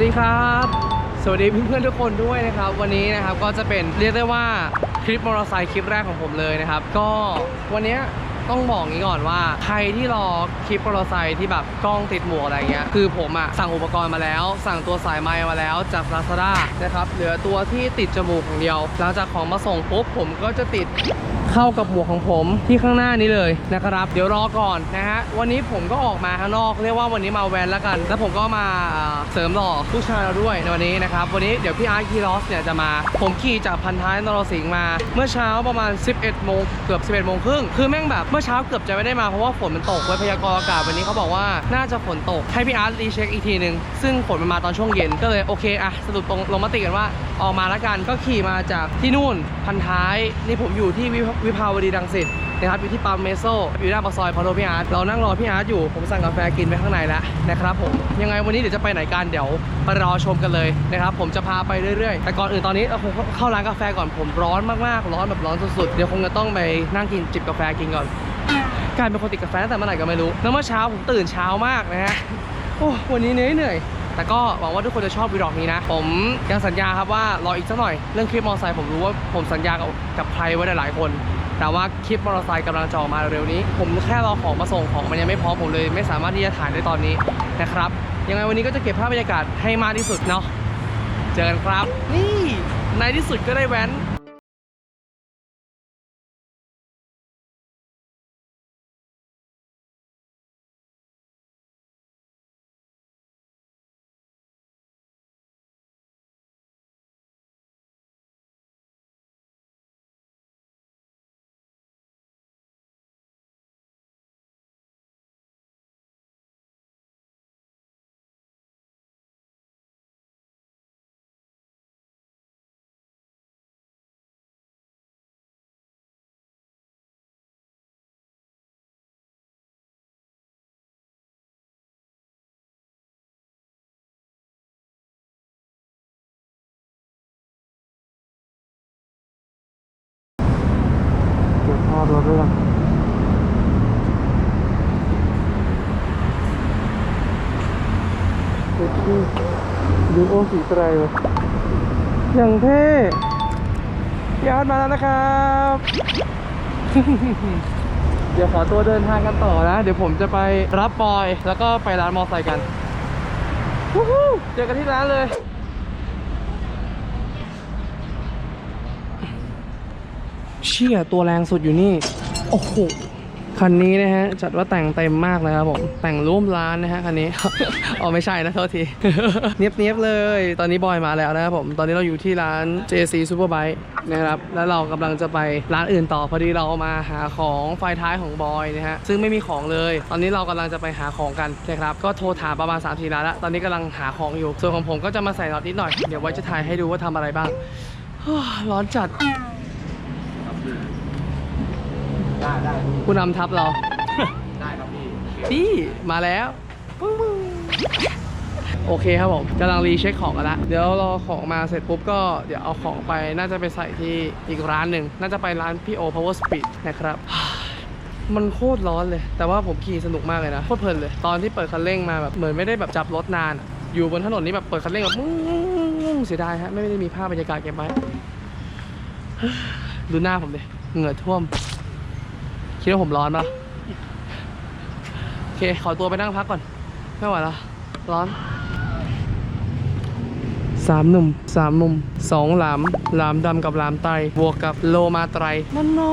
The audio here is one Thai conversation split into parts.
วัสดีครับ สวัสดีเพื่อนๆทุกคนด้วยนะครับ วันนี้นะครับก็จะเป็นเรียกได้ว่าคลิปมอเตอร์ไซค์คลิปแรกของผมเลยนะครับ ก็วันนี้ต้องบอกงี้ก่อนว่าใครที่รอคลิปมอเตอร์ไซค์ที่แบบกล้องติดหมวกอะไรเงี้ยคือผมอะสั่งอุปกรณ์มาแล้ว สั่งตัวสายไมค์มาแล้วจาก Lazada นะครับเหลือตัวที่ติดจมูกอย่างเดียวหลังจากของมาส่งปุ๊บผมก็จะติด เข้ากับหมวกของผมที่ข้างหน้านี้เลยนะครับ เดี๋ยวรอก่อนนะฮะวันนี้ผมก็ออกมาข้างนอก เรียกว่าวันนี้มาแวนแล้วกัน แล้วผมก็มาเสริมหล่อผู้ชายเราด้วยในวันนี้นะครับวันนี้เดี๋ยวพี่อาร์ตคีรอสเนี่ยจะมา ผมขี่จากพันท้ายนรสิงห์มา เมื่อเช้าประมาณ 11โมงเกือบ 11โมงครึ่งคือแม่งแบบเมื่อเช้าเกือบจะไม่ได้มาเพราะว่าฝนมันตกไว้พยากรณ์อากาศวันนี้เขาบอกว่าน่าจะฝนตกให้พี่อาร์ตรีเช็คอีกทีหนึ่งซึ่งฝนมันมาตอนช่วงเย็นก็เลยโอเคอะสรุปตรงลงมติกันว่าออกมาแล้วกันก็ขี่มาจากที่นู่นพันท้ายนี่ผมอยู่ที่วิวิภาวดีรังสิตนะครับอยู่ที่ปั๊มเมโซอยู่หน้าปากซอยพอโทพี่อาร์ตเรานั่งรอพี่อาร์ตอยู่ผมสั่งกาแฟกินไปข้างในแล้วนะครับผมยังไงวันนี้เดี๋ยวจะไปไหนกันเดี๋ยวไปรอชมกันเลยนะครับผมจะพาไปเรื่อยๆ แต่ก่อนอื่นตอนนี้เราคงเข้าร้านกาแฟก่อนผมร้อนมากๆ ร้อนแบบร้อนสุดๆเดี๋ยวคงจะต้องไปนั่งกินจิบกาแฟกินก่อนกลายเป็นคนติดกาแฟตั้งแต่เมื่อไหร่ก็ไม่รู้แล้วเมื่อเช้าผมตื่นเช้ามากนะฮะโอ้วันนี้เหนื่อยแต่ก็หวังว่าทุกคนจะชอบวีด็อกนี้นะ ผมยังสัญญาครับว่ารออีกสักหน่อย เรื่องคลิปมอไซค์ผมรู้ว่าผมสัญญากับกับใครไว้หลายๆคน แต่ว่าคลิปมอเตอร์ไซค์กำลังจองมาเร็วๆนี้ ผมแค่รอของมาส่งของมันยังไม่พร้อมผมเลย ไม่สามารถที่จะถ่ายได้ตอนนี้นะครับยังไงวันนี้ก็จะเก็บภาพบรรยากาศให้มากที่สุดเนาะเจอกันครับ นี่ในที่สุดก็ได้แว้น เด็กที่ดูโอสีไตรวะอย่างเท่ยาดมาแล้วนะครับ เดี๋ยวขอตัวเดินทางกันต่อนะ เดี๋ยวผมจะไปรับปอย แล้วก็ไปร้านมอไซค์กันเจอกันที่ร้านเลยเชี่ยตัวแรงสุดอยู่นี่ โอ้โหคันนี้นะฮะจัดว่าแต่งเต็มมากเลยครับผมแต่งร่วมร้านนะฮะคันนี้ อ๋อไม่ใช่นะโทษที เนียบๆเลย ตอนนี้บอยมาแล้วนะครับผมตอนนี้เราอยู่ที่ร้าน JC Superbike นะครับแล้วเรากำลังจะไปร้านอื่นต่อพอดีเรามาหาของไฟท้ายของบอยนะฮะซึ่งไม่มีของเลย ตอนนี้เรากำลังจะไปหาของกันนะครับก็โทรถามประมาณ3าทีร้านแล้วตอนนี้กำลังหาของอยู่ส่วนของผมก็จะมาใส่น็อตนิดหน่อยเดี๋ยวไว้จะถ่ายให้ดูว่าทำอะไรบ้างร้อนจัด ได้ได้ผู้นำทัพเรา ได้ครับพี่นี่มาแล้วปึ้งปึ้งโอเคครับผมกำลังรีเช็คของกันละเดี๋ยวรอของมาเสร็จปุ๊บก็เดี๋ยวเอาของไปน่าจะไปใส่ที่อีกร้านหนึ่งน่าจะไปร้านพี่โอ power speed นะครับ มันโคตรร้อนเลย แต่ว่าผมขี่สนุกมากเลยนะ โคตรเพลินเลย ตอนที่เปิดคันเร่งมาแบบเหมือนไม่ได้แบบจับรถนานอะอยู่บนถนนนี้แบบเปิดคันเร่งแบบมึงเสียดายฮะไม่ได้มีภาพบรรยากาศเก็บไว้ ดูหน้าผมดิเหงื่อท่วม คิดว่าผมร้อนปะโอเค ขอตัวไปนั่งพักก่อน ไม่ไหวละร้อน สามหนุ่มสามมุมสองหลามหลามดำกับหลามไตรบวกกับโลมาไตรนั่นนอ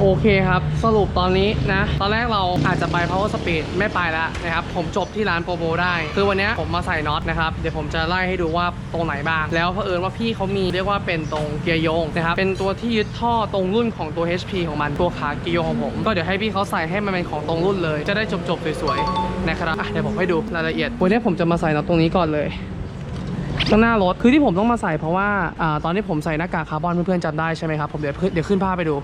โอเคครับ สรุปตอนนี้นะ ตอนแรกเราอาจจะไป power speed ไม่ไปแล้วนะครับ ผมจบที่ร้านโปรโมได้ คือวันเนี้ยผมมาใส่น็อตนะครับ เดี๋ยวผมจะไล่ให้ดูว่าตรงไหนบ้าง แล้วเผอิญว่าพี่เขามีเรียกว่าเป็นตรงเกียร์โยงนะครับ เป็นตัวที่ยึดท่อตรงรุ่นของตัว HP ของมันตัวขาเกียร์โยงของผมก็เดี๋ยวให้พี่เขาใส่ให้มันเป็นของตรงรุ่นเลย จะได้จบๆสวยๆนะครับอะเดี๋ยวผมให้ดูรายละเอียดวันนี้ผมจะมาใส่น็อตตรงนี้ก่อนเลย ข้างหน้ารถคือที่ผมต้องมาใส่เพราะว่าอาตอนที่ผมใส่หน้ากากคาร์บอนเพื่อนๆจำได้ใช่ไหมครับผมเดี๋ยวเดี๋ยวขึ้นภาพไปดู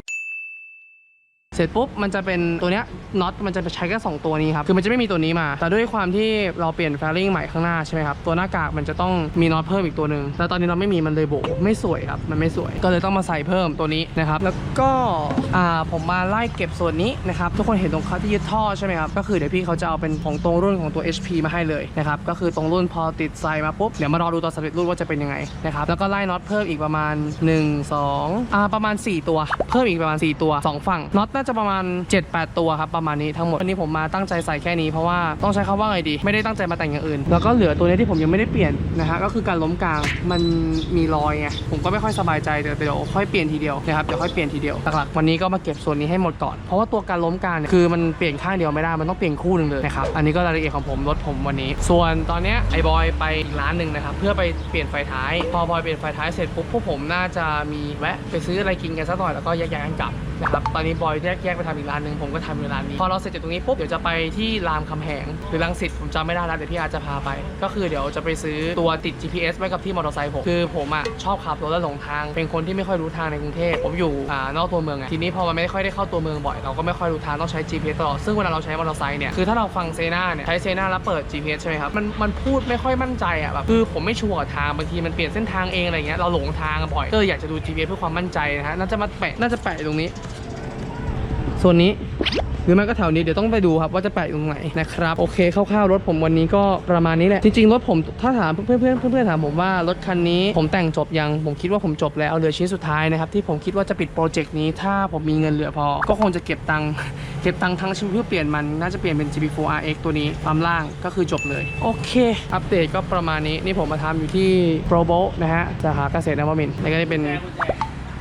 เสร็จปุ๊บมันจะเป็นตัวเนี้ยน็อตมันจะใช้แค่สองตัวนี้ครับคือมันจะไม่มีตัวนี้มา แต่ด้วยความที่เราเปลี่ยนแฟลิงใหม่ข้างหน้าใช่ไหมครับตัวหน้ากากมันจะต้องมีน็อตเพิ่มอีกตัวหนึ่งแล้วตอนนี้เราไม่มีมันเลยโบไม่สวยครับมันไม่สวย ก็เลยต้องมาใส่เพิ่มตัวนี้นะครับแล้วก็อ่าผมมาไล่เก็บส่วนนี้นะครับทุกคนเห็นตรงเขาที่ยึดท่อใช่ไหมครับก็คือเดี๋ยวพี่เขาจะเอาเป็นของตรงรุ่นของตัว HP มาให้เลยนะครับก็คือตรงรุ่นพอติดใส่มาปุ๊บเดี๋ยวมารอดูตอนสำเร็จรูปว่าจะเป็นยังไงนะครับแล้วก็ไล่น็อตเพิ่มอีกประมาณ 1 2อ่าประมาณ 4 ตัว เพิ่มอีกประมาณ 4 ตัว 2 ฝั่งน็อตน่าจะประมาณ 7-8 ตัวครับประมาณนี้ทั้งหมดวันนี้ผมมาตั้งใจใส่แค่นี้เพราะว่าต้องใช้คำว่าไงดี ไม่ได้ตั้งใจมาแต่งอย่างอื่น แล้วก็เหลือตัวนี้ที่ผมยังไม่ได้เปลี่ยนนะฮะก็คือการล้มกลางมันมีรอยไงผมก็ไม่ค่อยสบายใจเดี๋ยวเดี๋ยวค่อยเปลี่ยนทีเดียวนะครับเดี๋ยวค่อยเปลี่ยนทีเดียวหลักๆวันนี้ก็มาเก็บส่วนนี้ให้หมดก่อนเพราะว่าตัวการล้มกลางเนี่ยคือมันเปลี่ยนข้างเดียวไม่ได้มันต้องเปลี่ยนคู่หนึ่งเลยนะครับอันนี้ก็รายละเอียดของผมรถผมวันนี้ ส่วนตอนนี้ไอ้บอยไปอีกร้านหนึ่งนะครับเพื่อไปเปลี่ยนไฟท้าย พอบอยเปลี่ยนไฟท้ายเสร็จปุ๊บพวกผมน่าจะมีแวะไปซื้ออะไรกินกันสักหน่อยแล้วก็แยกย้ายกันกลับนะครับตอนนี้บอยแยกแยกไปทำอีกร้านหนึ่งผมก็ทำอยู่ร้านนี้ พอเราเสร็จจากตรงนี้ปุ๊บเดี๋ยวจะไปที่รามคำแหงหรือรังสิตผมจำไม่ได้แล้วเดี๋ยวพี่อาจจะพาไป ก็คือเดี๋ยวจะไปซื้อตัวติด GPS ไว้กับที่มอเตอร์ไซค์ผมคือผมอะชอบขับรถแล้วหลงทาง เป็นคนที่ไม่ค่อยรู้ทางในกรุงเทพผมอยู่อ่านอกตัวเมืองไงทีนี้พอมันไม่ค่อยได้เข้าตัวเมืองบ่อยเราก็ไม่ค่อยรู้ทางต้องใช้ GPS ตลอดซึ่งเวลาเราใช้มอเตอร์ไซค์เนี่ยคือถ้าเราฟังเซนาเนี่ยใช้เซนาแล้วเปิด GPS ใช่ไหมครับมันมันพูดไม่ค่อยมั่นใจอะแบบคือผมไม่ชัวร์ทางบางทีมันเปลี่ยนเส้นทางเองอะไรเงี้ยเราหลงทางบ่อยก็อยากจะดู GPS เพื่อความมั่นใจนะฮะน่าจะมาแปะน่าจะแปะตรงนี้ ส่วนนี้หรือไม่ก็แถวนี้เดี๋ยวต้องไปดูครับว่าจะแปะอยู่ตรงไหนนะครับโอเคคร่าวๆรถผมวันนี้ก็ประมาณนี้แหละจริงๆรถผมถ้าถามเพื่อนๆเพื่อนๆถามผมว่ารถคันนี้ผมแต่งจบยังผมคิดว่าผมจบแล้วเหลือชิ้นสุดท้ายนะครับที่ผมคิดว่าจะปิดโปรเจกต์นี้ถ้าผมมีเงินเหลือพอ ก็คงจะเก็บตังค์เก็บตังค์ทั้งชีวิตเพื่อเปลี่ยนมันน่าจะเปลี่ยนเป็น GP4 RX ตัวนี้ปั๊มล่างก็คือจบเลยโอเค อัปเดตก็ประมาณนี้นี่ผมมาทำอยู่ที่ Pro b o นะฮะสาขาเกษตรนวมินแล้วก็นี่เป็น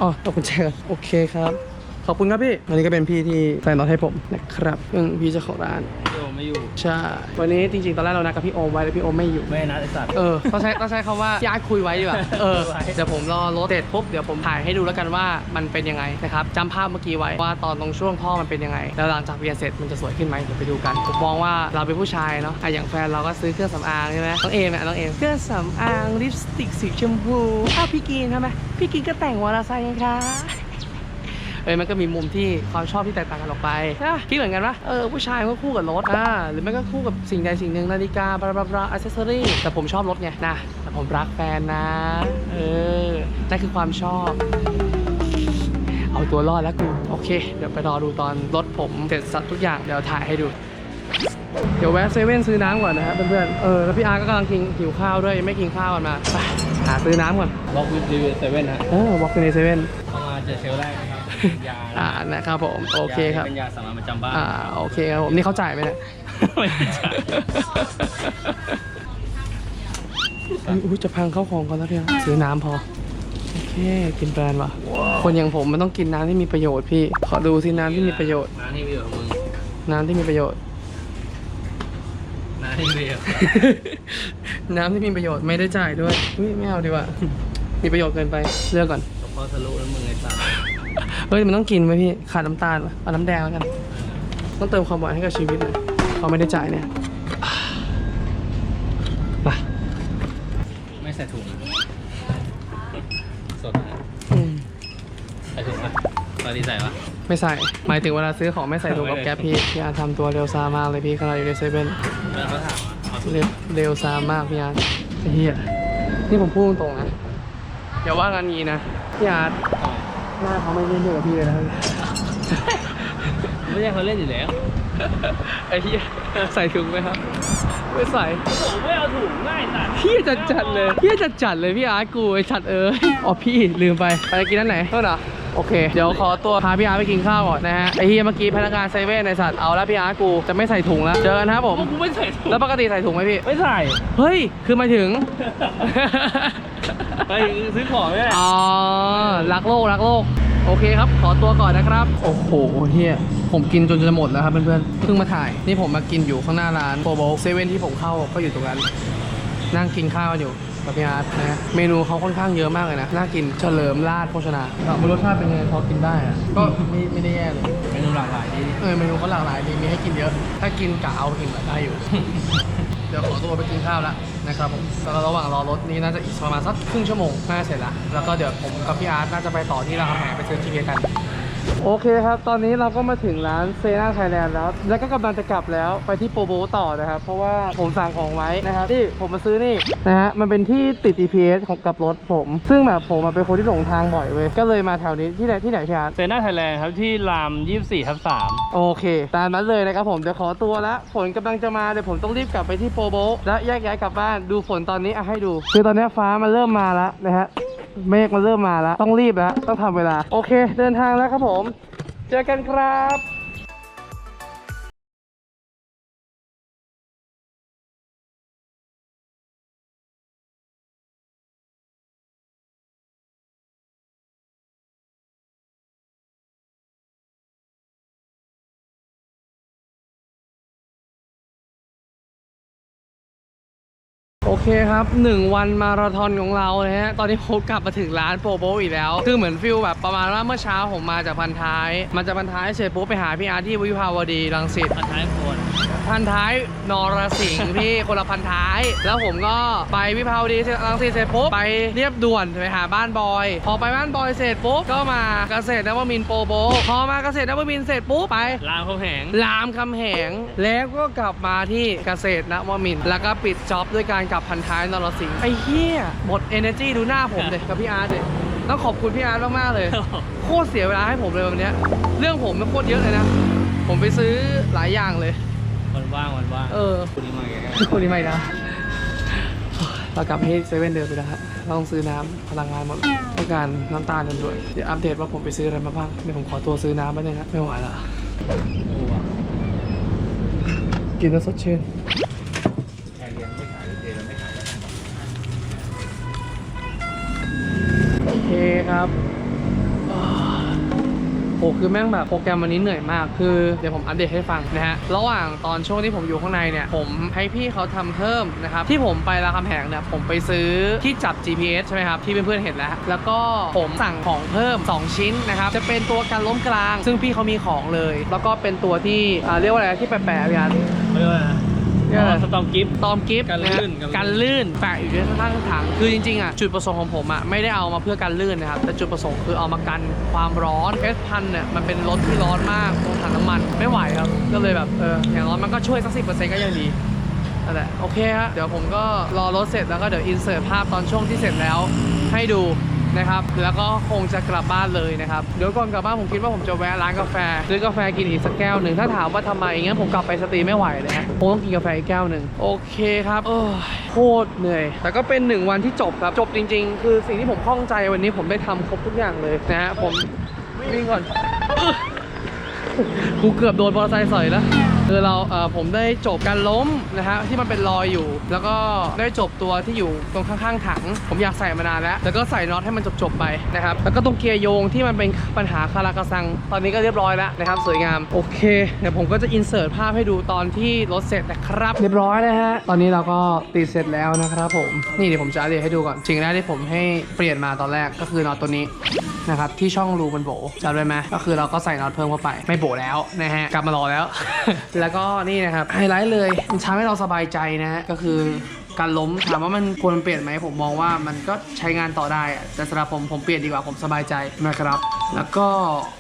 อ๋อตกกุญแจกันโอเคครับ อบคุณครับพี่ วันนี้ก็เป็นพี่ที่ใส่น็อตให้ผมนะครับซึ่งพี่เจ้าของร้าน โยไม่อยู่ ใช่ วันนี้จริงๆ ตอนแรกเรานัดกับพี่โอมไว้แต่พี่โอมไม่อยู่ ไม่นัดไอสัตว์ เออต้องใช้ต้องใช้คำว่าพี่อาร์ตคุยไว้ดีกว่า เออไว้เดี๋ยวผมรอรถเสร็จปุ๊บ เดี๋ยวผมถ่ายให้ดูแล้วกันว่ามันเป็นยังไงนะครับจำภาพเมื่อกี้ไว้ว่าตอนตรงช่วงท่อมันเป็นยังไง แล้วหลังจากเรียนเสร็จมันจะสวยขึ้นไหมเดี๋ยวไปดูกัน ผมมองว่าเราเป็นผู้ชายเนาะอะอย่างแฟนเราก็ซื้อเครื่องสำอางใช่ไหมน้องเอมเนี่ยน้องเอมเครื่องสำอางลิปสติกสีชมพูอ้าวพี่กีนทำไมพี่กีนก็แต่งวอลไซค์ไงคะ เอ้ยมันก็มีมุมที่ความชอบที่แตกต่างกันออกไปนะคิดเหมือนกันปะเออผู้ชายมันก็คู่กับรถอ่าหรือไม่ก็คู่กับสิ่งใดสิ่งหนึ่งนาฬิกาบลาบลาบลาอัซเซอรี่แต่ผมชอบรถไงนะแต่ผมรักแฟนนะ เออนั่นคือความชอบเอาตัวรอดแล้วกู โอเค เดี๋ยวไปรอดูตอนรถผมเสร็จสับทุกอย่าง เดี๋ยวถ่ายให้ดู เดี๋ยวแวะเซเว่นซื้อน้ำก่อนนะครับเพื่อนๆ เออ แล้วพี่อาร์ก็กำลังกินหิวข้าวด้วย ยังไม่กินข้าวกันมา ไป หาซื้อน้ำก่อนบล็อกวิดรีวิวเซเว่นฮะ เออวอล์กในเซเว่นเข้ามาเจอเชลแรกนะครับยา อ่านะครับผมโอเคครับเป็นยาสามัญประจำบ้านอ่าโอเคครับผมนี่เขาจ่ายไหมเนี่ยไม่ใช่อุ๊ยอุ้ยจะพังเข้าของก่อนแล้วเนี่ยซื้อน้ำพอโอเคกินแบรนด์ว่ะ คนอย่างผมมันต้องกินน้ำที่มีประโยชน์พี่ขอดูสิน้ำที่มีประโยชน์น้าที่มีของมึงน้ำที่มีประโยชน์น้าที่มีของน้ำที่มีประโยชน์ไม่ได้จ่ายด้วยอุ๊ยไม่เอาดีกว่ามีประโยชน์เกินไปเลือกก่อนกระเพาะทะลุแล้วมึงไอ้สัตว์ เฮ้ยมันต้องกินไหมพี่ขาดน้ำตาลวะเอาน้ำแดงแล้วกัน ต้องเติมความหวานให้กับชีวิตหน่อยเขาไม่ได้จ่ายเนี่ยไปไม่ใส่ถุงสดนะอืมใส่ถุงปะตอนนี้ใส่ปะไม่ใส่หมายถึงเวลาซื้อของไม่ใส่ถุงกับแก๊ปพี่พี่อาร์ตทำตัวเร็วซามากเลยพี่ขณะอยู่ในเซเว่นแล้วเขาถามว่าเอาถุงเร็วเร็วซามากพี่อาร์ตไอ้เฮียนี่ผมพูดตรงๆนะอย่าว่ากันงี้นะพี่อาร์ต หน้าเขาไม่เล่นด้วยกับพี่เลยนะไม่ใช่เขาเล่นอยู่แล้วไอ้เฮียใส่ถุงไหมครับ ไม่ใส่ผมไม่เอาถุงง่ายสัตว์พี่จัดจัดๆเลยพี่จัดจัดๆเลยพี่อาร์ตกูไอ้ชัดเอ้ยอ๋อพี่ลืมไปไปกินนั่นไหนโทษนะโอเค เดี๋ยวขอตัวพาพี่อาร์ตไปกินข้าวก่อนนะฮะ ไอ้เฮียเมื่อกี้พนักงานเซเว่นในสัตว์เอาแล้วพี่อาร์ตกูจะไม่ใส่ถุงแล้ว เจอกันนะครับผม กูไม่ใส่ถุง แล้วปกติใส่ถุงไหมพี่ ไม่ใส่ เฮ้ย คือหมายถึง ไปซื้อของเนี่ยอ๋อรักโลกรักโลก โอเคครับ ขอตัวก่อนนะครับ โอ้โหเฮียผมกินจนจะหมดแล้วครับเพื่อนๆเพิ่งมาถ่าย นี่ผมมากินอยู่ข้างหน้าร้านโปรโบเซเว่นที่ผมเข้าก็อยู่ตรงนั้น นั่งกินข้าวกันอยู่กับพี่อาร์ตนะเมนูเขาค่อนข้างเยอะมากเลยนะ น่ากินเฉลิมราชโภชนาไม่รสชาติเป็นไงพอกินได้อะก็ไม่ไม่ได้แย่เลยเมนูหลากหลายดีเออเมนูเขาหลากหลายดีมีให้กินเยอะ ถ้ากินกะเอาถึงได้อยู่ เดี๋ยวขอตัวไปกินข้าวแล้ว นะครับผมแล้วก็ระหว่างรอรถนี้น่าจะอีกประมาณสักครึ่งชั่วโมงน่าเสร็จละแล้วก็เดี๋ยวผมกับพี่อาร์ตน่าจะไปต่อที่รามคำแหงไปซื้อทีเกัน โอเคครับ ตอนนี้เราก็มาถึงร้านเซนาไทยแลนด์แล้ว แล้วก็กำลังจะกลับแล้วไปที่โปรโบต่อนะครับ เพราะว่าผมสั่งของไว้นะครับที่ผมมาซื้อนี่นะฮะ มันเป็นที่ติด GPS ของกับรถผม ซึ่งแบบผมอะเป็นคนที่หลงทางบ่อยเว้ย ก็เลยมาแถวนี้ที่ไหนที่ไหนพี่อาร์ตเซน่าไทยแลนด์ครับที่ราม 24ทับ3โอเค ตามนั้นเลยนะครับผมเดี๋ยวขอตัวละฝนกำลังจะมาเดี๋ยวผมต้องรีบกลับไปที่โปรโบและแยกย้ายกลับบ้านดูฝนตอนนี้อะให้ดู คือตอนนี้ฟ้ามันเริ่มมาแล้วนะฮะ เมฆมันเริ่มมาแล้ว ต้องรีบแล้ว ต้องทำเวลา โอเค เดินทางแล้วครับผม เจอกันครับ โอเคครับ 1 วันมาราธอนของเรานะฮะ ตอนนี้ผมกลับมาถึงร้านโปรโบอีกแล้ว คือเหมือนฟิลแบบประมาณว่าเมื่อเช้าผมมาจากพันท้าย มาจากพันท้ายเสร็จปุ๊บไปหาพี่อาร์ตที่วิภาวดีรังสิต พันท้ายโคนพันท้ายนรสิงห์พี่คนละพันท้าย แล้วผมก็ไปวิภาวดีรังสิตเสร็จปุ๊บไปเรียบด่วนไปหาบ้านบอย พอไปบ้านบอยเสร็จปุ๊บก็มาเกษตรนวมินทร์โปรโบ พอมาเกษตรนวมินทร์เสร็จปุ๊บไปรามคำแหงรามคำแหง แล้วก็กลับมาที่เกษตรนวมินทร์แล้วก็ปิดจ็อบด้วยการกลับพันท้ายนรสิงห์ไอ้เหี้ยหมด energy ดูหน้าผมเลยกับพี่อาร์ตเลยต้องขอบคุณพี่อาร์ตมาก ๆ เลย โคตรเสียเวลาให้ผมเลยวันเนี้ยเรื่องผมมันโคตรเยอะเลยนะ ผมไปซื้อหลายอย่างเลย วันว่างวันว่างเออ คุณนี่มาไงคนนี้ไม่นะ เรากลับให้เซเว่นเดินไปแล้วฮะเราต้องซื้อน้ำพลังงานหมดต้องการน้ำตาลกันด้วยเดี๋ยวอัปเดตว่าผมไปซื้ออะไรมาบ้างเดี๋ยวผมขอตัวซื้อน้ำไปบนึงครับไม่ไหวละ กินแล้วสดชื่น ครับอ่าโอ้คือแม่งแบบโปรแกรมวันนี้เหนื่อยมาก คือเดี๋ยวผมอัปเดตให้ฟังนะฮะ ระหว่างตอนช่วงที่ผมอยู่ข้างในเนี่ย ผมให้พี่เขาทำเพิ่มนะครับ ที่ผมไปรามคำแหงเนี่ย ผมไปซื้อที่จับ GPS ใช่ไหมครับ ที่เพื่อนๆเห็นแล้ว แล้วก็ผมสั่งของเพิ่ม 2 ชิ้นนะครับ จะเป็นตัวการล้มกลาง ซึ่งพี่เขามีของเลย แล้วก็เป็นตัวที่เรียกว่าอะไรที่แปะๆพี่อันเรียกว่า อะไรนะเรียกอะไรสตอมกิฟต์ตอมกิฟต์กันลื่นนะฮะกักันนลื่ลื่นนแปะอยู่ที่ข้างๆถังคือจริงๆอะจุดประสงค์ของผมอะไม่ได้เอามาเพื่อกันลื่นนะครับแต่จุดประสงค์คือเอามากันความร้อนเอสพันเนี่ยมันเป็นรถที่ร้อนมากตรงถังน้ำมันไม่ไหวครับก็เลยแบบเอออย่างน้อยมันก็ช่วยสักสิก็ยังดีนั่นแหละโอเคฮะเดี๋ยวผมก็รอรถเสร็จแล้วก็เดี๋ยวอินเสิร์ตภาพตอนช่วงที่เสร็จแล้วให้ดู นะครับ แล้วก็คงจะกลับบ้านเลยนะครับ เดี๋ยวก่อนกลับบ้านผมคิดว่าผมจะแวะร้านกาแฟซื้อกาแฟกินอีกสักแก้วหนึ่งถ้าถามว่าทำไมงั้นผมกลับไปสตรีไม่ไหวเลยฮะผมต้องกินกาแฟอีกแก้วหนึ่งโอเคครับเออโคตรเหนื่อย แต่ก็เป็นหนึ่งวันที่จบครับจบจริง ๆ คือสิ่งที่ผมข้องใจวันนี้ผมได้ทำครบทุกอย่างเลยนะฮะผมวิ่งก่อนกูเกือบโดนมอเตอร์ไซค์สอยแล้ว คือเราเอ่อผมได้จบการล้มนะฮะที่มันเป็นรอยอยู่ แล้วก็ได้จบตัวที่อยู่ตรงข้างๆถัง ผมอยากใส่มานานแล้ว แล้วก็ใส่น็อตให้มันจบๆไปนะครับแล้วก็ตรงเกียร์โยงที่มันเป็นปัญหาคาราคาซัง ตอนนี้ก็เรียบร้อยแล้วนะครับสวยงามโอเคเดี๋ยวผมก็จะอินเสิร์ตภาพให้ดูตอนที่รถเสร็จนะครับเรียบร้อยนะฮะตอนนี้เราก็ติดเสร็จแล้วนะครับผมนี่เดี๋ยวผมจะอัปเดตให้ดูก่อนสิ่งแรกที่ผมให้เปลี่ยนมาตอนแรกก็คือน็อตตัวนี้นะครับที่ช่องรูมันโบจำได้ไหมก็คือเราก็ใส่น็อตเพิ่มเข้าไปไม่โบแล้วนะฮะกลับมารอแล้วแล้วก็นี่นะครับไฮไลท์เลยมันทำให้เราสบายใจนะฮะก็คือการล้มถามว่ามันควรเปลี่ยนไหมผมมองว่ามันก็ใช้งานต่อได้อะแต่สำหรับผมผมเปลี่ยนดีกว่าผมสบายใจนะครับ แล้วก็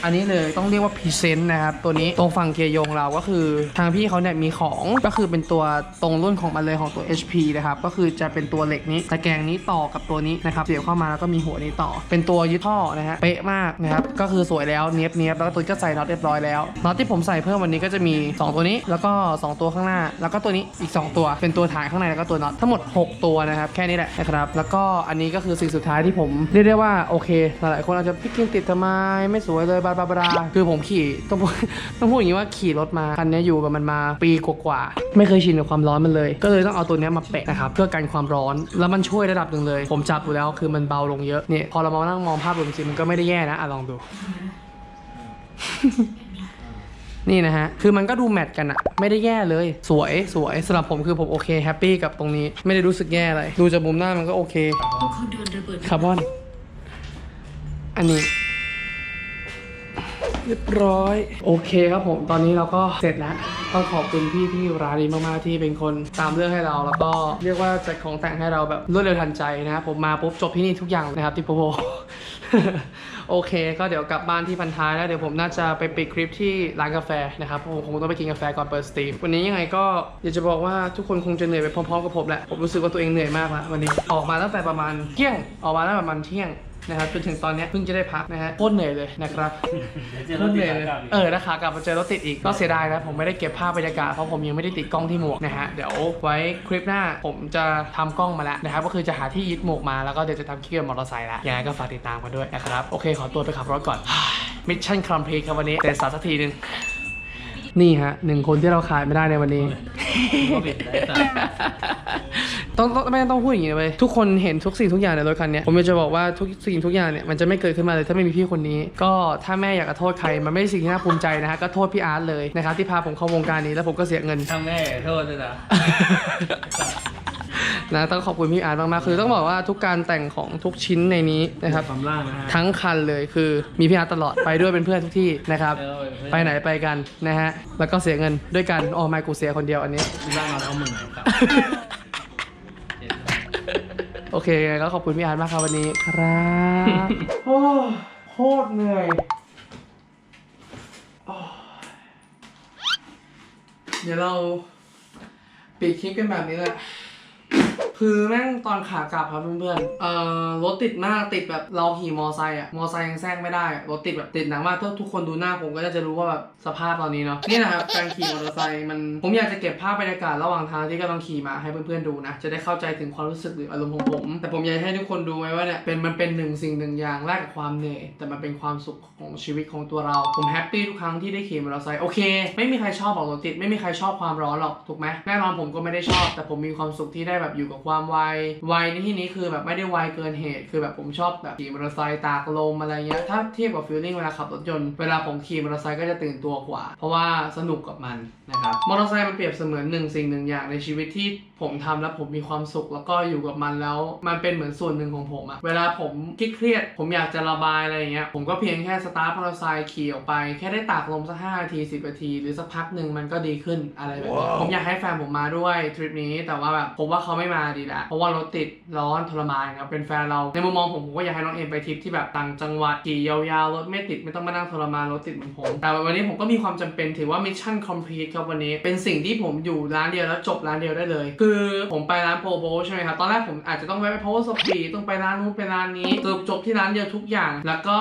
อันนี้เลยต้องเรียกว่าพรีเซนต์นะครับ ตัวนี้ตรงฝั่งเกียร์ยงเราก็คือทางพี่เขาเนี่ยมีของก็คือเป็นตัวตรงรุ่นของมันเลยของตัว HP นะครับ ก็คือจะเป็นตัวเหล็กนี้ตะแกรงนี้ต่อกับตัวนี้นะครับเสียบเข้ามาแล้วก็มีหัวนี้ต่อ เป็นตัวยึดท่อนะฮะเป๊ะมากนะครับก็คือสวยแล้วเนียบเนียบแล้วก็ตัวก็ใส่น็อตเรียบร้อยแล้วน็อตที่ผมใส่เพิ่มวันนี้ก็จะมี 2 ตัวนี้แล้วก็ 2 ตัวข้างหน้า แล้วก็ตัวนี้อีก 2 ตัว เป็นตัวถ่ายข้างในแล้วก็ตัวน็อตทั้งหมด 6 ตัวนะครับแค่นี้แหละนะครับแล้วก็อันนี้ก็คือสิ่งสุดท้ายที่ผมเรียกได้ว่าโอเค หลายๆคนอาจจะพี่กินติดทำไมไม่สวยเลยบลาบลาบลาคือผมขี่ต้องพูดต้องพูดอย่างนี้ว่าขี่รถมาคันนี้อยู่กับมันมาปีกว่าๆไม่เคยชินกับความร้อนมันเลย ก็เลยต้องเอาตัวเนี้ยมาแปะนะครับเพื่อกันความร้อนแล้วมันช่วยระดับหนึ่งเลย ผมจับดูแล้วคือมันเบาลงเยอะเนี่ยพอเรามานั่งมองภาพรวมจริงๆมันก็ไม่ได้แย่นะอะลองดูนี่นะฮะ คือมันก็ดูแมทกันอะไม่ได้แย่เลย สวย สวยสำหรับผมคือผมโอเคแฮปปี้กับตรงนี้ ไม่ได้รู้สึกแย่อะไร ดูจากมุมหน้ามันก็โอเคเขาโดนระเบิดคาร์บอน อันนี้ เรียบร้อย โอเคครับผมตอนนี้เราก็เสร็จแล้วต้องขอบคุณพี่ที่ร้านนี้มากๆที่เป็นคนตามเรื่องให้เรา แล้วก็เรียกว่าจัดของแต่งให้เราแบบรวดเร็วทันใจนะครับผมมาปุ๊บจบที่นี่ทุกอย่างนะครับที่โปโปโอโอเค ก็เดี๋ยวกลับบ้านที่พันท้ายแล้วเดี๋ยวผมน่าจะไปปิดคลิปที่ร้านกาแฟนะครับผมคงต้องไปกินกาแฟก่อนเปิดสตรีมวันนี้ยังไงก็อยากจะบอกว่าทุกคนคงจะเหนื่อยไปพร้อมๆกับผมแหละผมรู้สึกว่าตัวเองเหนื่อยมากแล้ววันนี้ออกมาตั้งแต่ประมาณเที่ยงออกมาตั้งแต่ประมาณเที่ยง นะครับจนถึงตอนเนี้ยเพิ่งจะได้พักนะฮะโคตรเหนื่อยเลยนะครับเดี๋ยวเจอรถติดขากลับอีกเออนะขากลับมาเจอรถติดอีกก็เสียดายนะผมไม่ได้เก็บภาพบรรยากาศเพราะผมยังไม่ได้ติดกล้องที่หมวกนะฮะเดี๋ยวไว้คลิปหน้าผมจะทำกล้องมาแล้วนะครับก็คือจะหาที่ยึดหมวกมาแล้วก็เดี๋ยวจะทำคลิปกับมอเตอร์ไซค์แล้วยังไงก็ฝากติดตามกันด้วยนะครับโอเคขอตัวไปขับรถก่อน มิชชั่นคอมพลีทครับวันนี้แต่สาสักทีหนึ่งนี่ฮะหนึ่งคนที่เราขายไม่ได้ในวันนี้ ต้องต้องไม่ต้องพูดอย่างนี้เลย ทุกคนเห็นทุกสิ่งทุกอย่างในรถคันเนี้ยผมอยากจะบอกว่าทุกสิ่งทุกอย่างเนี่ยมันจะไม่เกิดขึ้นมาเลยถ้าไม่มีพี่คนนี้ ก็ถ้าแม่อยากจะโทษใครมันไม่ใช่สิ่งที่น่าภูมิใจนะฮะก็โทษพี่อาร์ตเลยนะครับที่พาผมเข้าวงการนี้แล้วผมก็เสียเงินทำแม่โทษด้วยนะ นะต้องขอบคุณพี่อาร์ตมากๆคือต้องบอกว่าทุกการแต่งของทุกชิ้นในนี้นะครับ ความล่างนะฮะ ทั้งคันเลยคือมีพี่อาร์ตตลอดไปด้วยเป็นเพื่อนทุกที่นะครับ เออเพื่อนไปไหนไปกันนะฮะ แล้วก็เสียเงินด้วยกันอ๋อไม่กูเสียคนเดียวอันนี้ ที่บ้านเราเอามือไหนครับ โอเคก็ขอบคุณพี่อาร์ตมากครับวันนี้ครับโอ้โคตรเหนื่อยเดี๋ยวเราปิดคลิปกันแบบนี้แหละ คือแม่งตอนขากลับครับเพื่อนๆ เอ่อรถติดมากติดแบบเราขี่มอไซค์อะมอไซค์ยังแซงไม่ได้รถติดแบบติดหนักมากถ้าทุกคนดูหน้าผมก็จะรู้ว่าแบบสภาพตอนนี้เนาะนี่นะครับการขี่มอเตอร์ไซค์มันผมอยากจะเก็บภาพบรรยากาศระหว่างทางที่กำลังขี่มาให้เพื่อนๆดูนะจะได้เข้าใจถึงความรู้สึกหรืออารมณ์ของผม แต่ผมอยากให้ทุกคนดูไว้ว่าเนี่ยเป็นมันเป็นหนึ่งสิ่งหนึ่งอย่างแลกกับความเหนื่อยแต่มันเป็นความสุขของชีวิตของตัวเรา ผมแฮปปี้ทุกครั้งที่ได้ขี่มอเตอร์ไซค์โอเค ไม่มีใครชอบบอกรถติดไม่มีใครชอบความร้อนหรอกถูกไหมแน่นอนผมก็ไม่ได้ชอบ แต่ผมมีความสุขที่ได้แบบอยู่กับความไวไวในที่นี้คือแบบไม่ได้ไวเกินเหตุ คือแบบผมชอบแบบขี่มอเตอร์ไซค์ตากลมอะไรเงี้ยถ้าเทียบกับฟีลลิ่งเวลาขับรถยนต์เวลาผมขี่มอเตอร์ไซค์ก็จะตื่นตัวกว่า เพราะว่าสนุกกับมันนะครับมอเตอร์ไซค์มันเปรียบเสมือนหนึ่งสิ่งหนึ่งอย่างในชีวิตที่ผมทำแล้วผมมีความสุขแล้วก็อยู่กับมันแล้ว มันเป็นเหมือนส่วนหนึ่งของผมอะเวลาผมเครียดๆผมอยากจะระบายอะไรอย่างเงี้ยผมก็เพียงแค่สตาร์ทมอเตอร์ไซค์ขี่ออกไป แค่ได้ตากลมสักห้านาทีสิบนาที หรือสักพักหนึ่งมันก็ดีขึ้นอะไรแบบนี้ผมอยากให้แฟนผมมาด้วยทริปนี้แต่ว่าแบบผมว่าเขาไม่มาดีแล้วเพราะว่ารถติดร้อนทรมานครับเป็นแฟนเราในมุมมองผมผมก็อยากให้น้องเอ็มไปทริปที่แบบต่างจังหวัดขี่ยาวๆรถไม่ติดไม่ต้องมานั่งทรมานรถติดเหมือนผม แต่วันนี้ผมก็มีความจำเป็นถือว่ามิชชั่นคอมพลีทครับวันนี้ เป็นสิ่งที่ผมอยู่ร้านเดียวแล้วจบร้านเดียวได้เลย คือผมไปร้านโปรโบใช่ไหมครับตอนแรกผมอาจจะต้องแวะไป Power s p e e d ต้องไปร้านนู้นไปร้านนี้สรุปจบที่ร้านเดียวทุกอย่าง แล้วก็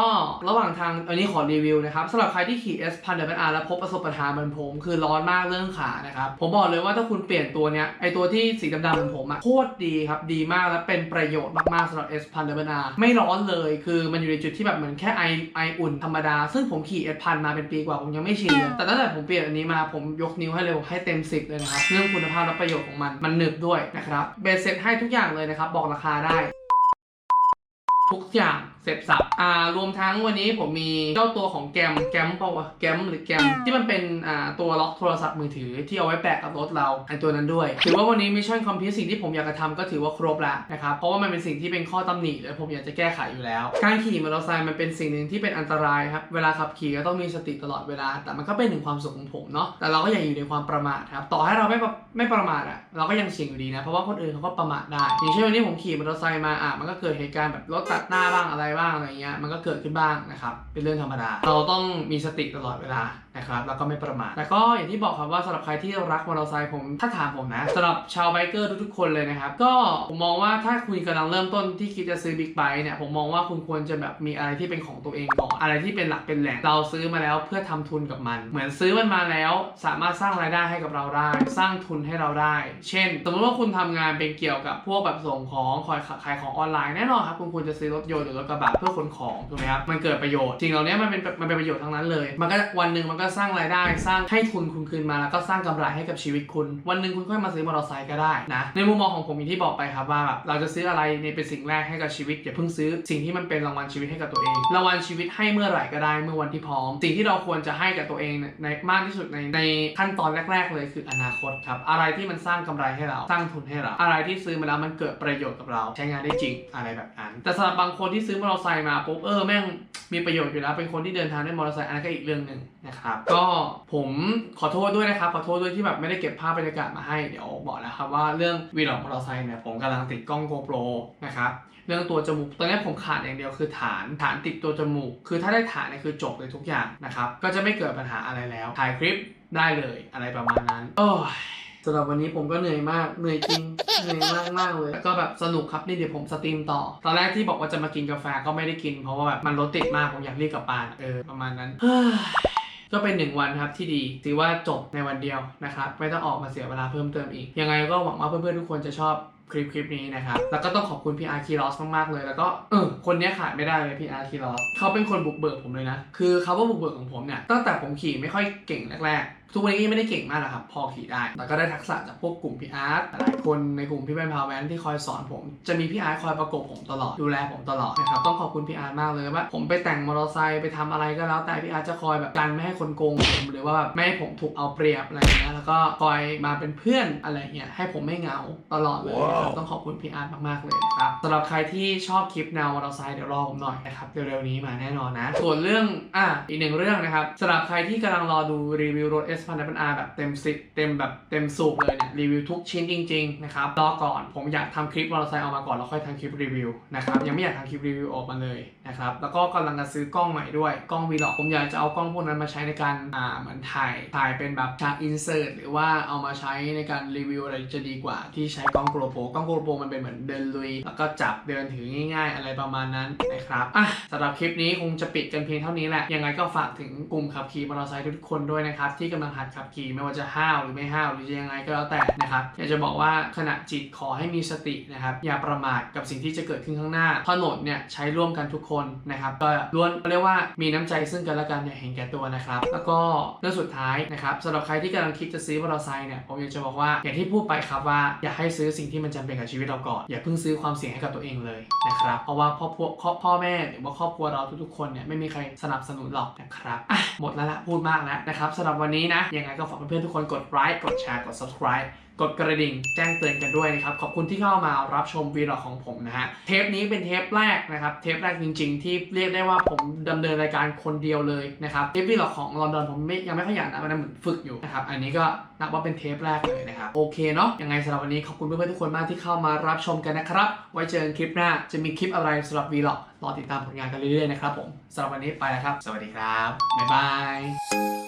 ระหว่างทางอันนี้ขอรีวิวนะครับสำหรับใครที่ขี่ S พันเดอร์อาร์แล้วพบประสบปัญหาเหมือนผม คือร้อนมากเรื่องขานะครับผมบอกเลยว่าถ้าคุณเปลี่ยนตัวเนี้ยไอตัวที่สีดำๆเหมือนผมอะโคตรดีครับ ดีมากและเป็นประโยชน์มากๆสำหรับ S พันเดอร์อาร์ไม่ร้อนเลยคือมันอยู่ในจุดที่แบบเหมือนแค่ไอไออุ่นธรรมดา ซึ่งผมขี่ S พันมาเป็นปีกว่า ผมยังไม่ชินเลยแต่ตั้งแต่ผมเปลี่ยนอันนี้มาผมยกนิ้วให้เลยให้เต็ม 10 เลยนะครับ เรื่องคุณภาพและประโยชน์ของมันมันหนึบด้วยนะครับเบสเซ็ตให้ทุกอย่างเลยนะครับบอกราคาได้ ทุกอย่าง เสร็จสับอ่ารวมทั้งวันนี้ผมมีเจ้าตัวของแกมแกมเปล่าวะแกมหรือแกมที่มันเป็นอ่าตัวล็อกโทรศัพท์มือถือที่เอาไว้แปะกับรถเราไอตัวนั้นด้วย ถือว่าวันนี้มิชชั่นคอมพิวสิ่งที่ผมอยากจะทำก็ถือว่าครบแล้วนะครับเพราะว่ามันเป็นสิ่งที่เป็นข้อตำหนิและผมอยากจะแก้ไขอยู่แล้ว การขี่มอเตอร์ไซค์มันเป็นสิ่งหนึ่งที่เป็นอันตรายครับเวลาขับขี่ก็ต้องมีสติตลอดเวลา แต่มันก็เป็นหนึ่งความสุขของผมเนาะแต่เราก็อย่าอยู่ในความประมาทครับต่อให้เราไม่ประไม่ประมาทอะเราก็ยังเสี่ยงอยู่ดีนะเพราะว่าคนอื่นเขาก็ประมาทได้อย่างเช่นวันนี้ผมขี่มอเตอร์ไซค์มาอะมันก็เกิดเหตุการณ์แบบรถตัดหน้าบ้างอะไรบ้างอะไรเงี้ยมันก็เกิดขึ้นบ้างนะครับ เป็นเรื่องธรรมดา เราต้องมีสติตลอดเวลานะครับแล้วก็ไม่ประมาทแต่ก็อย่างที่บอกครับว่าสำหรับใครที่รักมอเตอร์ไซค์ผมถ้าถามผมนะสำหรับชาวไบเกอร์ทุกๆคนเลยนะครับ ก็ผมมองว่าถ้าคุณกำลังเริ่มต้นที่คิดจะซื้อบิ๊กไบค์เนี่ยผมมองว่าคุณควรจะแบบมีอะไรที่เป็นของตัวเองก่อนอะไรที่เป็นหลักเป็นแหล่งเราซื้อมาแล้วเพื่อทำทุนกับมัน เหมือนซื้อมันมาแล้ว สามารถสร้างรายได้ให้กับเราได้ สร้างทุนให้เราได้ เช่น สมมติว่าคุณทำงานเป็นเกี่ยวกับพวกแบบส่งของคอยขายของออนไลน์แน่นอนครับคุณควรจะซื้อรถยนต์หรือรถกระบะเพื่อขนของถูกไหมครับมันเกิดประโยชน์สิ่งเหล่านี้มันเป็นมันเป็นประโยชน์ทั้งนั้นเลย มันก็วันหนึ่งมันก็สร้างรายได้ สร้างให้ทุนคุณคืนมาแล้วก็สร้างกำไรให้กับชีวิตคุณ วันหนึ่งคุณค่อยมาซื้อมอเตอร์ไซค์ก็ได้นะในมุมมองของผมอย่างที่บอกไปครับว่าแบบเราจะซื้ออะไรเนี่ยเป็นสิ่งแรกให้กับชีวิตอย่าเพิ่งซื้อสิ่งที่มันเป็นรางวัลชีวิตให้กับตัวเองรางวัลชีวิตให้เมื่อไหร่ก็ได้เมื่อวันที่พร้อม สิ่งที่เราควรจะให้กับตัวเองเนี่ยในมากที่สุดในในขั้นตอนแรก ๆ เลยคืออนาคตครับอะไรที่มันสร้างกำไรให้เราสร้างทุนให้เราอะไรที่ซื้อมาแล้วมันเกิดประโยชน์กับเรา ใช้งานได้จริงอะไรแบบนั้น แต่สำหรับบางคนที่ซื้อมอเตอร์อเตอร์ไซค์มาปุ๊บเออแม่งมีประโยชน์อยู่แล้วเป็นคนที่เดินทางด้วยมอเตอร์ไซค์อันนั้นก็อีกเรื่องหนึ่งนะครับก็ผมขอโทษด้วยนะครับ ขอโทษด้วยที่แบบไม่ได้เก็บภาพบรรยากาศมาให้ เดี๋ยวบอกแล้วครับว่าเรื่องวีล็อกมอเตอร์ไซค์เนี่ยผมกำลังติดกล้อง GoPro นะครับเรื่องตัวจมูกตอนนี้ผมขาดอย่างเดียวคือฐานฐานติดตัวจมูก คือถ้าได้ฐานเนี่ยคือจบเลยทุกอย่างนะครับ ก็จะไม่เกิดปัญหาอะไรแล้ว ถ่ายคลิปได้เลยอะไรประมาณนั้นโอ้ยสำหรับวันนี้ผมก็เหนื่อยมาก เหนื่อยจริง เหนื่อยมากมากเลยแล้วก็แบบสนุกครับ นี่เดี๋ยวผมสตรีมต่อ ตอนแรกที่บอกว่าจะมากินกาแฟก็ไม่ได้กิน เพราะว่าแบบมันรถติดมาก ผมอยากรีบกลับบ้าน เออ ประมาณนั้น ก็เป็นหนึ่งวันครับที่ดีถือว่าจบในวันเดียวนะครับไม่ต้องออกมาเสียเวลาเพิ่มเติมอีก ยังไงก็หวังว่าเพื่อนๆทุกคนจะชอบคลิปคลิปนี้นะครับ แล้วก็ต้องขอบคุณพี่อาร์คีรอสมากๆเลย แล้วก็เออคนนี้ขาดไม่ได้เลยพี่อาร์คีรอสเขาเป็นคนบุกเบิกผมเลยนะ คือเขาว่าบุกเบิกของผมเนี่ย ตั้งแต่ผมขี่ไม่ค่อยเก่งแรกๆ ทุกวันนี้ก็ยังไม่ได้เก่งมากนะครับ พอขี่ได้ แต่ก็ได้ทักษะจากพวกกลุ่มพี่อาร์ตหลายคนในกลุ่มพี่แบนพาวแวนที่คอยสอนผม จะมีพี่อาร์ตคอยประกบผมตลอด ดูแลผมตลอดนะครับ ต้องขอบคุณพี่อาร์ตมากเลยว่า ผมไปแต่งมอเตอร์ไซค์ไปทำอะไรก็แล้ว แต่พี่อาร์ตจะคอยแบบกันไม่ให้คนโกงผมหรือว่าแบบไม่ให้ผมถูกเอาเปรียบอะไรเงี้ย แล้วก็คอยมาเป็นเพื่อนอะไรเงี้ย ให้ผมไม่เหงาตลอดเลยนะครับต้องขอบคุณพี่อาร์ตมากๆเลยนะครับสำหรับใครที่ชอบคลิปแนวมอเตอร์ไซค์เดี๋ยวรอผมหน่อยนะครับ เร็วๆนี้มาแน่นอนนะ ส่วนเรื่อง อะ อีกหนึ่งเรื่องนะครับสำหรับใครที่กำลังรอดูรีวิวรถ S พันธุ์ R แบบเต็มสิเต็มแบบเต็มสูบเลยเนี่ยรีวิวทุกชิ้นจริงๆนะครับรอก่อนผมอยากทำคลิปมอเตอร์ไซค์ออกมาก่อนแล้วค่อยทำคลิปรีวิวนะครับยังไม่อยากทำคลิปรีวิวออกมาเลยนะครับแล้วก็กำลังจะซื้อกล้องใหม่ด้วยกล้องวีล็อกผมอยากจะเอากล้องพวกนั้นมาใช้ในการอ่าเหมือนถ่ายถ่ายเป็นแบบฉากอินเสิร์ตหรือว่าเอามาใช้ในการรีวิวอะไรจะดีกว่า ที่ใช้กล้องโกลโปกล้องโกลโปมันเป็นเหมือนเดินลุย แล้วก็จับเดินถือง่าย ๆ อะไรประมาณนั้นนะครับอะสำหรับคลิปนี้คงจะปิดกันเพียงเท่านี้แหละยังไงก็ฝากถึงกลุ่มขับขี่มอเตอร์ไซค์ทุกคนด้วยนะครับที่กำลังหัดขับขี่ไม่ว่าจะห้าวหรือไม่ห้าวหรือจะยังไงก็แล้วแต่นะครับอยากจะบอกว่าขณะจิตขอให้มีสตินะครับอย่าประมาทกับสิ่งที่จะเกิดขึ้นข้างหน้าถนนเนี่ยใช้ร่วมกันทุกคนนะครับก็ล้วนเรียกว่ามีน้ำใจซึ่งกันและกันอย่าเห็นแก่ตัวนะครับ แล้วก็เรื่องสุดท้ายนะครับสำหรับใครที่กำลังคิดจะซื้อมอเตอร์ไซค์เนี่ยผมอยากจะบอกว่าอย่างที่พูดไปครับว่าอย่าให้ซื้อสิ่งที่มันจำเป็นกับชีวิตเราก่อนอย่าเพิ่งซื้อความเสี่ยงให้กับตัวเองเลยนะครับเพราะว่าพ่อพวกพ่อพ่อแม่หรือว่าครอบครัวเราทุกๆคนเนี่ยไม่มีใครสนับสนุนหรอกนะครับอะหมดแล้วละพูดมากแล้วนะครับสำหรับวันนี้นะยังไงก็ฝากเพื่อนๆทุกคนกดไลค์กดแชร์กด subscribe กดกระดิ่งแจ้งเตือนกันด้วยนะครับ ขอบคุณที่เข้ามารับชมวีดีโอของผมนะฮะ เทปนี้เป็นเทปแรกนะครับ เทปแรกจริงๆ ที่เรียกได้ว่าผมดำเนินรายการคนเดียวเลยนะครับ เทปวีดีโอของลอนดอนผมไม่ยังไม่ค่อยอยากนะมันเหมือนฝึกอยู่นะครับ อันนี้ก็นับว่าเป็นเทปแรกเลยนะครับ โอเคเนาะ ยังไงสำหรับวันนี้ขอบคุณเพื่อนๆทุกคนมากที่เข้ามารับชมกันนะครับ ไว้เจอกันคลิปหน้า จะมีคลิปอะไรสำหรับวีล็อกรอติดตามผลงานกันเรื่อยๆนะครับผมสำหรับวันนี้ไปแล้วครับ สวัสดีครับ บ๊ายบาย